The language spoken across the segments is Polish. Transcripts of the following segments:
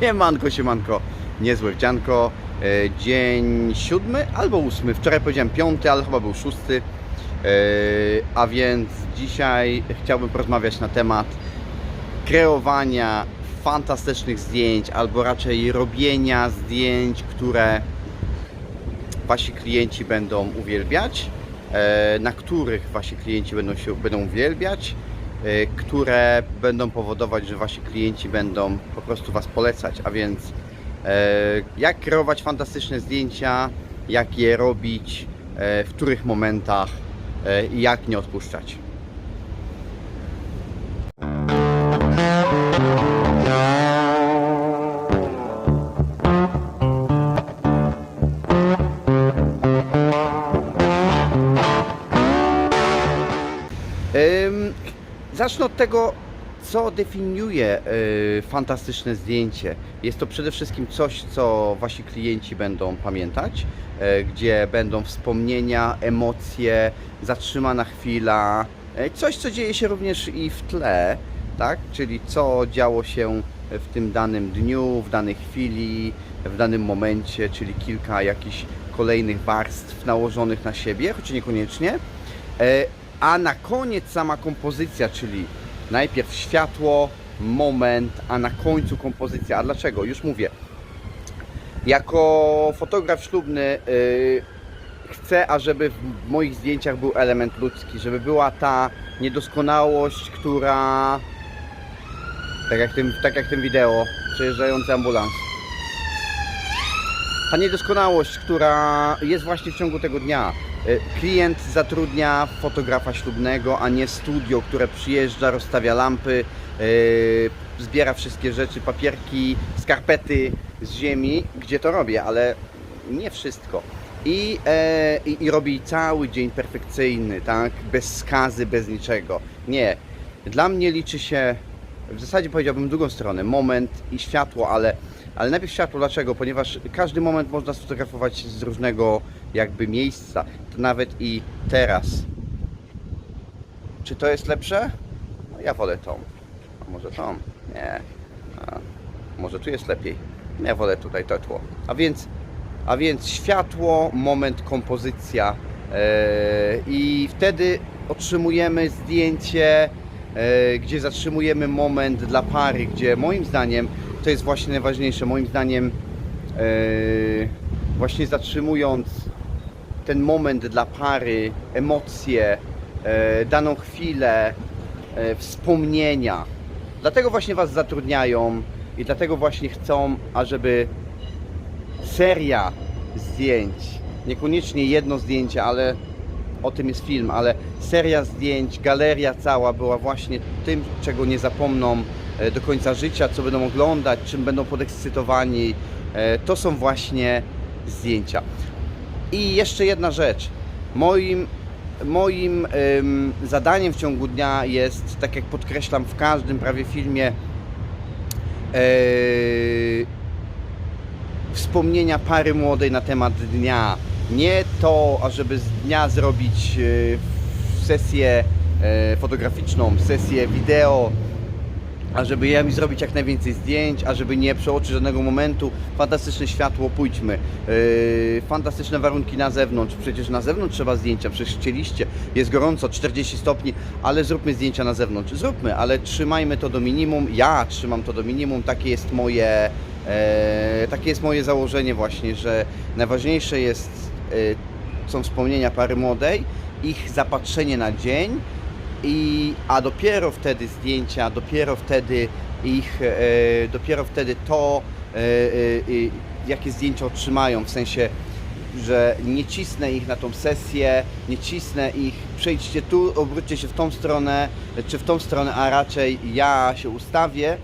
Siemanko, siemanko, niezłe wdzianko. E, Dzień siódmy albo ósmy. Wczoraj powiedziałem piąty, ale chyba był szósty. E, A więc dzisiaj chciałbym porozmawiać na temat kreowania fantastycznych zdjęć, albo raczej robienia zdjęć, które wasi klienci będą uwielbiać, e, na których wasi klienci będą się będą uwielbiać, które będą powodować, że wasi klienci będą po prostu was polecać, a więc e, jak kreować fantastyczne zdjęcia, jak je robić, e, w których momentach i jak nie odpuszczać. Tego, co definiuje y, fantastyczne zdjęcie. Jest to przede wszystkim coś, co wasi klienci będą pamiętać, y, gdzie będą wspomnienia, emocje, zatrzymana chwila, y, coś, co dzieje się również i w tle, tak? Czyli co działo się w tym danym dniu, w danej chwili, w danym momencie, czyli kilka jakichś kolejnych warstw nałożonych na siebie, choć niekoniecznie. E, A na koniec sama kompozycja, czyli najpierw światło, moment, a na końcu kompozycja. A dlaczego? Już mówię. Jako fotograf ślubny yy, chcę, ażeby w moich zdjęciach był element ludzki, żeby była ta niedoskonałość, która tak jak tym, tak jak tym wideo, przejeżdżający ambulans. Ta niedoskonałość, która jest właśnie w ciągu tego dnia. Y, Klient zatrudnia fotografa ślubnego, a nie studio, które przyjeżdża, rozstawia lampy, yy, zbiera wszystkie rzeczy, papierki, skarpety z ziemi, gdzie to robię, ale nie wszystko. I, e, i, I robi cały dzień perfekcyjny, tak? Bez skazy, bez niczego. Nie. Dla mnie liczy się, w zasadzie powiedziałbym drugą stronę, moment i światło, ale, ale najpierw światło. Dlaczego? Ponieważ każdy moment można sfotografować z różnego jakby miejsca. To nawet i teraz. Czy to jest lepsze? No ja wolę tą. A może tą? Nie. A, może tu jest lepiej. Ja wolę tutaj to tło. A więc, a więc światło, moment, kompozycja. e, I wtedy otrzymujemy zdjęcie, e, gdzie zatrzymujemy moment dla pary, gdzie moim zdaniem to jest właśnie najważniejsze. Moim zdaniem e, właśnie zatrzymując ten moment dla pary, emocje, e, daną chwilę, e, wspomnienia. Dlatego właśnie Was zatrudniają i dlatego właśnie chcą, ażeby seria zdjęć, niekoniecznie jedno zdjęcie, ale o tym jest film, ale seria zdjęć, galeria cała była właśnie tym, czego nie zapomną e, do końca życia, co będą oglądać, czym będą podekscytowani. To są właśnie zdjęcia. I jeszcze jedna rzecz. Moim, moim ym, zadaniem w ciągu dnia jest, tak jak podkreślam w każdym prawie filmie, yy, wspomnienia pary młodej na temat dnia. Nie to, ażeby z dnia zrobić yy, sesję yy, fotograficzną, sesję wideo, ażeby ja mi zrobić jak najwięcej zdjęć, ażeby nie przeoczyć żadnego momentu. Fantastyczne światło, pójdźmy. Yy, fantastyczne warunki na zewnątrz. Przecież na zewnątrz trzeba zdjęcia, przecież chcieliście. Jest gorąco, 40 stopni, ale zróbmy zdjęcia na zewnątrz. Zróbmy, ale trzymajmy to do minimum. Ja trzymam to do minimum. Takie jest moje, e, takie jest moje założenie właśnie, że najważniejsze jest, e, są wspomnienia pary młodej, ich zapatrzenie na dzień, i, a dopiero wtedy zdjęcia, dopiero wtedy ich, e, dopiero wtedy to, e, e, jakie zdjęcia otrzymają, w sensie, że nie cisnę ich na tą sesję, nie cisnę ich, przejdźcie tu, obróćcie się w tą stronę, czy w tą stronę, a raczej ja się ustawię,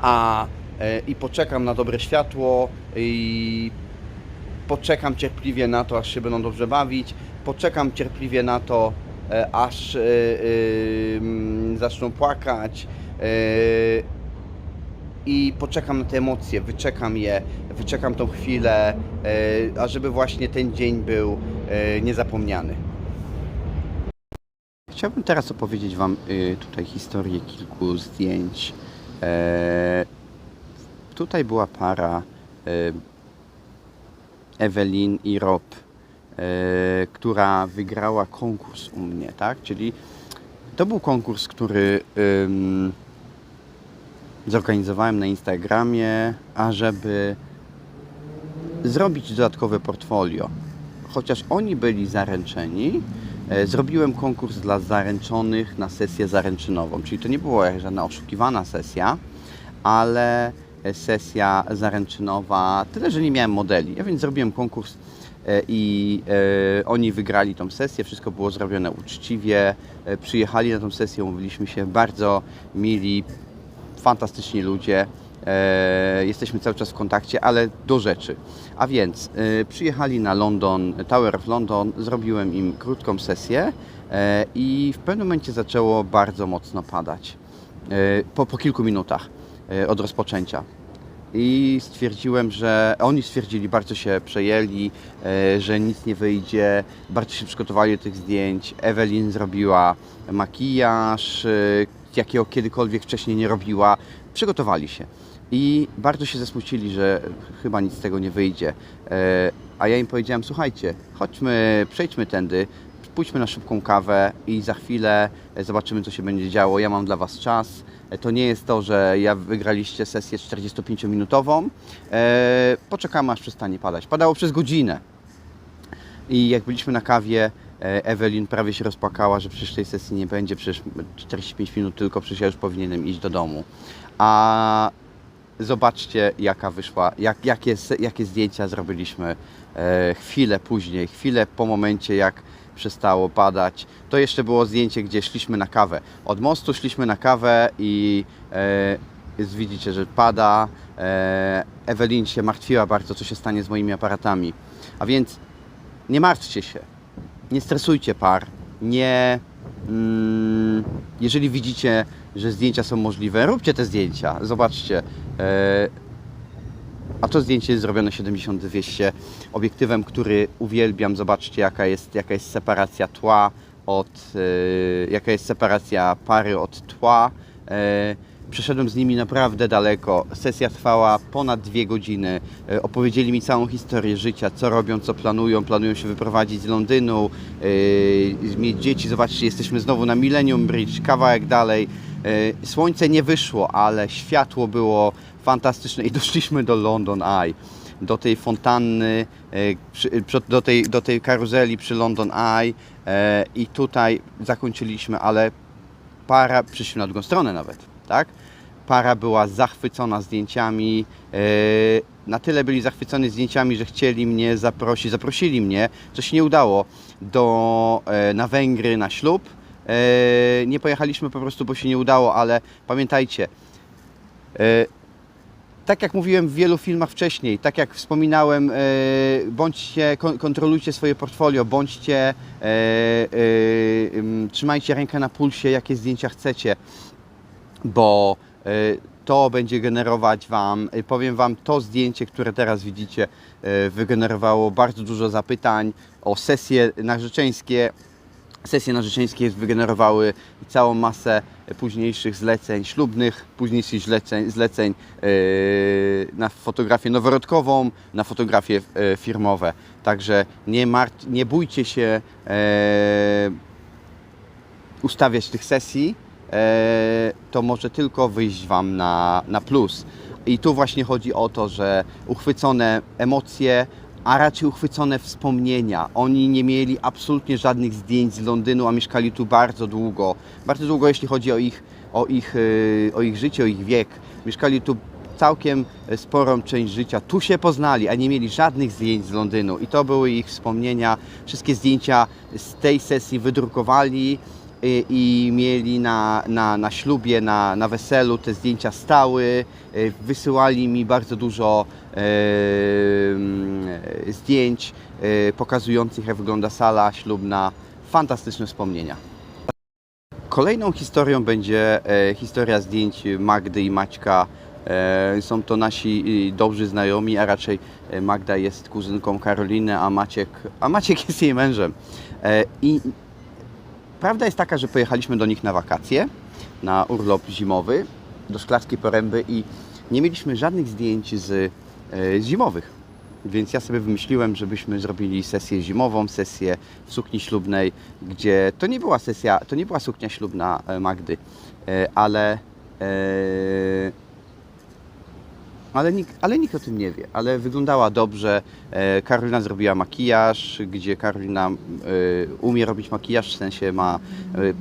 a e, i poczekam na dobre światło i poczekam cierpliwie na to, aż się będą dobrze bawić, poczekam cierpliwie na to, aż e, e, zaczną płakać e, i poczekam na te emocje, wyczekam je, wyczekam tą chwilę, e, ażeby właśnie ten dzień był e, niezapomniany. Chciałbym teraz opowiedzieć Wam y, tutaj historię kilku zdjęć, e, tutaj była para e, Ewelin i Rob, e, która wygrała konkurs u mnie, tak? Czyli to był konkurs, który ym, zorganizowałem na Instagramie, ażeby zrobić dodatkowe portfolio. Chociaż oni byli zaręczeni, e, zrobiłem konkurs dla zaręczonych na sesję zaręczynową. Czyli to nie była żadna oszukiwana sesja, ale e, sesja zaręczynowa, tyle, że nie miałem modeli. Ja więc zrobiłem konkurs e, i e, oni wygrali tą sesję, wszystko było zrobione uczciwie, e, przyjechali na tą sesję, umówiliśmy się, bardzo mili, fantastyczni ludzie. E, jesteśmy cały czas w kontakcie, ale do rzeczy. A więc e, przyjechali na London, Tower of London, zrobiłem im krótką sesję e, i w pewnym momencie zaczęło bardzo mocno padać. E, po, po kilku minutach e, od rozpoczęcia. I stwierdziłem, że oni stwierdzili, bardzo się przejęli, e, że nic nie wyjdzie, bardzo się przygotowali do tych zdjęć. Ewelin zrobiła makijaż, e, jakiego kiedykolwiek wcześniej nie robiła. Przygotowali się. I bardzo się zasmucili, że chyba nic z tego nie wyjdzie. E, A ja im powiedziałem, słuchajcie, chodźmy, przejdźmy tędy, pójdźmy na szybką kawę i za chwilę zobaczymy, co się będzie działo. Ja mam dla Was czas. To nie jest to, że ja wygraliście sesję 45-minutową. E, Poczekamy, aż przestanie padać. Padało przez godzinę. I jak byliśmy na kawie, e, Ewelin prawie się rozpłakała, że przecież tej sesji nie będzie, przecież 45 minut tylko, przecież ja już powinienem iść do domu. A zobaczcie, jaka wyszła, jak, jakie, jakie zdjęcia zrobiliśmy e, chwilę później, chwilę po momencie, jak przestało padać. To jeszcze było zdjęcie, gdzie szliśmy na kawę. Od mostu szliśmy na kawę i e, widzicie, że pada. E, Ewelin się martwiła bardzo, co się stanie z moimi aparatami. A więc nie martwcie się, nie stresujcie par, nie. Mm, jeżeli widzicie, że zdjęcia są możliwe, róbcie te zdjęcia. Zobaczcie. E, a to zdjęcie jest zrobione 70-200 obiektywem, który uwielbiam. Zobaczcie, jaka jest, jaka jest separacja tła od. E, jaka jest separacja pary od tła. E, Przeszedłem z nimi naprawdę daleko. Sesja trwała ponad dwie godziny. E, Opowiedzieli mi całą historię życia, co robią, co planują. Planują się wyprowadzić z Londynu, e, mieć dzieci. Zobaczcie, jesteśmy znowu na Millennium Bridge, kawałek dalej. E, Słońce nie wyszło, ale światło było fantastyczne i doszliśmy do London Eye. Do tej fontanny, do tej, do tej karuzeli przy London Eye i tutaj zakończyliśmy, ale para, przyszli na drugą stronę nawet, tak? Para była zachwycona zdjęciami. e, Na tyle byli zachwyceni zdjęciami, że chcieli mnie zaprosić, zaprosili mnie, co się nie udało, do, e, na Węgry na ślub. E, Nie pojechaliśmy po prostu, bo się nie udało, ale pamiętajcie, tak jak mówiłem w wielu filmach wcześniej, tak jak wspominałem, bądźcie, kon- kontrolujcie swoje portfolio, bądźcie, ym, trzymajcie rękę na pulsie, jakie zdjęcia chcecie, bo e, to będzie generować Wam, e, powiem Wam, to zdjęcie, które teraz widzicie, e, wygenerowało bardzo dużo zapytań o sesje narzeczeńskie, Sesje narzeczeńskie wygenerowały całą masę późniejszych zleceń ślubnych, późniejszych zleceń, zleceń na fotografię noworodkową, na fotografie yy, firmowe. Także nie, martw, nie bójcie się ustawiać tych sesji, to może tylko wyjść Wam na, na plus. I tu właśnie chodzi o to, że uchwycone emocje, a raczej uchwycone wspomnienia. Oni nie mieli absolutnie żadnych zdjęć z Londynu, a mieszkali tu bardzo długo. Bardzo długo, jeśli chodzi o ich, o ich, e, o ich życie, o ich wiek. Mieszkali tu całkiem sporą część życia. Tu się poznali, a nie mieli żadnych zdjęć z Londynu. I to były ich wspomnienia. Wszystkie zdjęcia z tej sesji wydrukowali i, i mieli na, na, na ślubie, na, na weselu te zdjęcia stały. Y, Wysyłali mi bardzo dużo e, zdjęć e, pokazujących, jak wygląda sala ślubna. Fantastyczne wspomnienia. Kolejną historią będzie e, historia zdjęć Magdy i Maćka. E, są to nasi dobrzy znajomi, a raczej e, Magda jest kuzynką Karoliny, a Maciek, a Maciek jest jej mężem. E, I prawda jest taka, że pojechaliśmy do nich na wakacje, na urlop zimowy, do Szklarskiej Poręby i nie mieliśmy żadnych zdjęć z, e, zimowych. Więc ja sobie wymyśliłem, żebyśmy zrobili sesję zimową, sesję w sukni ślubnej, gdzie to nie była sesja, to nie była suknia ślubna e, Magdy, e, ale e, ale nikt, ale nikt o tym nie wie, ale wyglądała dobrze. E, Karolina zrobiła makijaż, gdzie Karolina e, umie robić makijaż, w sensie ma,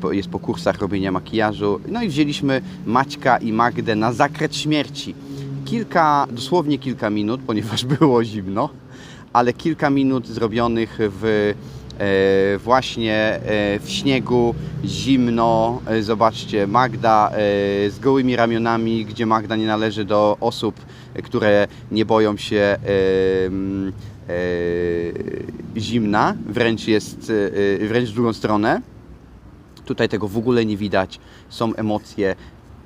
e, jest po kursach robienia makijażu. No i wzięliśmy Maćka i Magdę na zakręt śmierci. Kilka, dosłownie kilka minut, ponieważ było zimno, ale kilka minut zrobionych w właśnie e, w śniegu, zimno. E, Zobaczcie, Magda e, z gołymi ramionami, gdzie Magda nie należy do osób, e, które nie boją się e, e, zimna, wręcz jest e, wręcz w drugą stronę. Tutaj tego w ogóle nie widać, są emocje,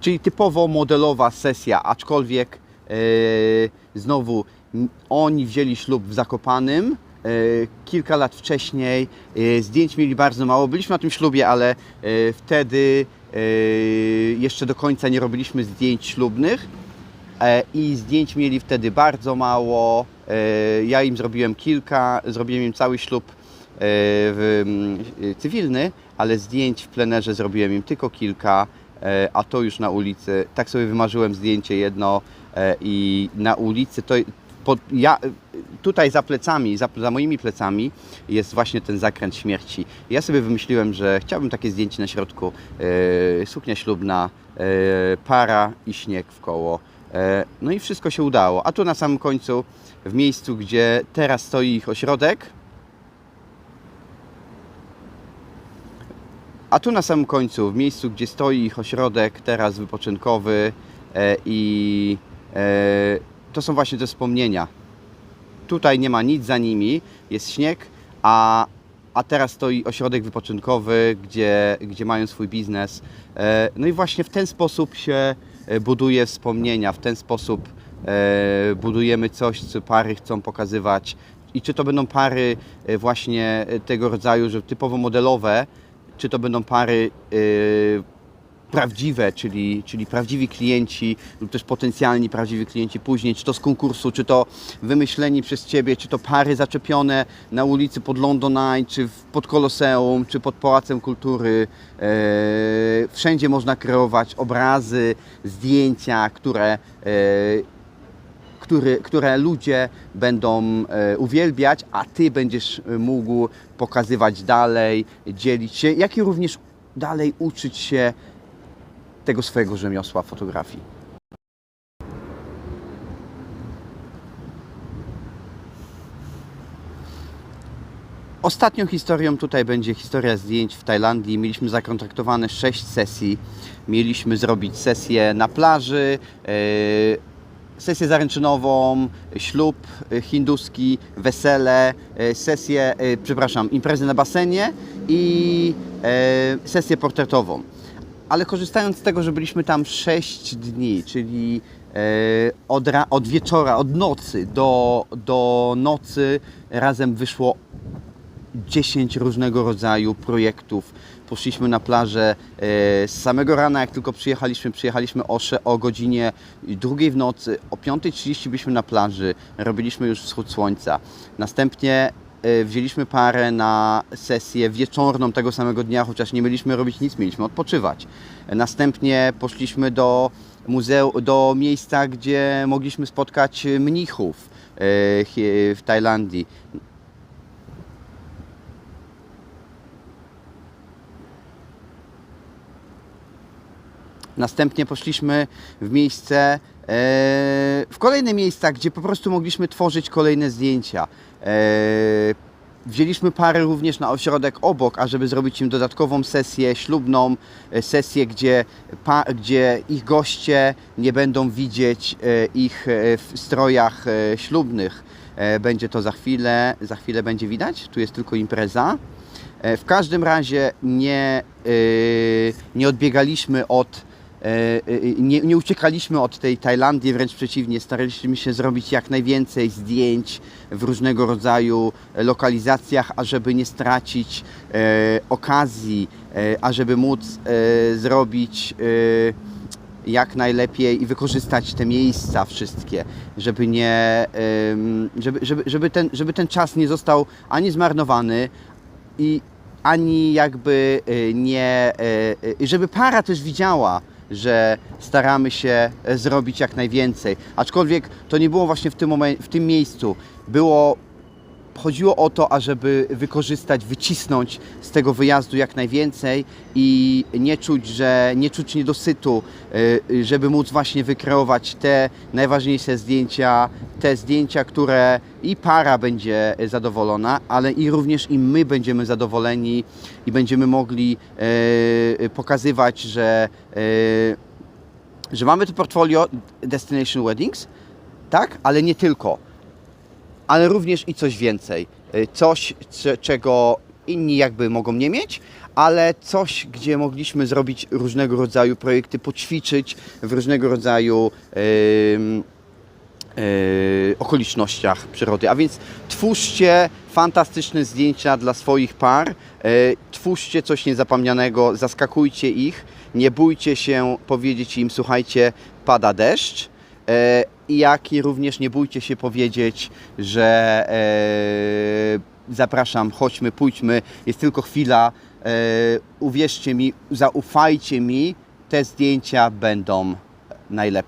czyli typowo modelowa sesja, aczkolwiek e, znowu oni wzięli ślub w Zakopanym e, kilka lat wcześniej, e, zdjęć mieli bardzo mało, byliśmy na tym ślubie, ale e, wtedy e, jeszcze do końca nie robiliśmy zdjęć ślubnych e, i zdjęć mieli wtedy bardzo mało. E, Ja im zrobiłem kilka, zrobiłem im cały ślub e, cywilny, ale zdjęć w plenerze zrobiłem im tylko kilka, e, a to już na ulicy. Tak sobie wymarzyłem zdjęcie jedno e, i na ulicy to pod, ja, tutaj za plecami, za, za moimi plecami jest właśnie ten zakręt śmierci. Ja sobie wymyśliłem, że chciałbym takie zdjęcie na środku, e, suknia ślubna, e, para i śnieg w koło. E, No i wszystko się udało. A tu na samym końcu, w miejscu, gdzie teraz stoi ich ośrodek, a tu na samym końcu, w miejscu, gdzie stoi ich ośrodek, teraz wypoczynkowy e, i e, to są właśnie te wspomnienia. Tutaj nie ma nic za nimi, jest śnieg, a, a teraz stoi ośrodek wypoczynkowy, gdzie, gdzie mają swój biznes. E, No i właśnie w ten sposób się e, buduje wspomnienia, w ten sposób e, budujemy coś, co pary chcą pokazywać. I czy to będą pary właśnie tego rodzaju, że typowo modelowe, czy to będą pary prawdziwe, czyli, czyli prawdziwi klienci lub też potencjalni prawdziwi klienci później, czy to z konkursu, czy to wymyśleni przez Ciebie, czy to pary zaczepione na ulicy pod London Eye, czy pod Koloseum, czy pod Pałacem Kultury. E, wszędzie można kreować obrazy, zdjęcia, które e, który, które ludzie będą e, uwielbiać, a Ty będziesz mógł pokazywać dalej, dzielić się, jak i również dalej uczyć się tego swojego rzemiosła fotografii. Ostatnią historią tutaj będzie historia zdjęć w Tajlandii. Mieliśmy zakontraktowane 6 sesji. Mieliśmy zrobić sesję na plaży, e, sesję zaręczynową, ślub hinduski, wesele, e, sesję, e, przepraszam, imprezę na basenie i sesję portretową. Ale korzystając z tego, że byliśmy tam 6 dni, czyli e, od, od wieczora, od nocy do, do nocy razem wyszło 10 różnego rodzaju projektów. Poszliśmy na plażę e, z samego rana, jak tylko przyjechaliśmy, przyjechaliśmy o, o godzinie drugiej w nocy, o 5.30 byliśmy na plaży, robiliśmy już wschód słońca. Następnie wzięliśmy parę na sesję wieczorną tego samego dnia, chociaż nie mieliśmy robić nic, mieliśmy odpoczywać. E, Następnie poszliśmy do muzeum, do miejsca, gdzie mogliśmy spotkać mnichów e, w Tajlandii. Następnie poszliśmy w miejsce, e, w kolejne miejsca, gdzie po prostu mogliśmy tworzyć kolejne zdjęcia. E, wzięliśmy parę również na ośrodek obok, ażeby zrobić im dodatkową sesję ślubną, e, sesję, gdzie, pa, gdzie ich goście nie będą widzieć e, ich w strojach ślubnych. Będzie to za chwilę, za chwilę będzie widać, tu jest tylko impreza. W każdym razie nie, nie odbiegaliśmy od, nie, nie uciekaliśmy od tej Tajlandii, wręcz przeciwnie, staraliśmy się zrobić jak najwięcej zdjęć w różnego rodzaju lokalizacjach, ażeby nie stracić e, okazji, e, ażeby móc e, zrobić e, jak najlepiej i wykorzystać te miejsca wszystkie, żeby nie, żeby, żeby, żeby, ten, żeby ten czas nie został ani zmarnowany i ani jakby nie, żeby para też widziała, że staramy się e, zrobić jak najwięcej. Aczkolwiek to nie było właśnie w tym, w tym miejscu. Było chodziło o to, ażeby wykorzystać, wycisnąć z tego wyjazdu jak najwięcej i nie czuć, że nie czuć niedosytu, y, żeby móc właśnie wykreować te najważniejsze zdjęcia, te zdjęcia, które i para będzie zadowolona, ale i również i my będziemy zadowoleni i będziemy mogli y, pokazywać, że, y, że mamy to portfolio Destination Weddings, tak, ale nie tylko ale również i coś więcej. Y, Coś, cze- czego inni jakby mogą nie mieć, ale coś, gdzie mogliśmy zrobić różnego rodzaju projekty, poćwiczyć w różnego rodzaju yy, okolicznościach przyrody. A więc twórzcie fantastyczne zdjęcia dla swoich par, yy, twórzcie coś niezapomnianego, zaskakujcie ich, nie bójcie się powiedzieć im, słuchajcie, pada deszcz. E, jak i również nie bójcie się powiedzieć, że e, zapraszam, chodźmy, pójdźmy, jest tylko chwila. E, uwierzcie mi, zaufajcie mi, te zdjęcia będą najlepsze.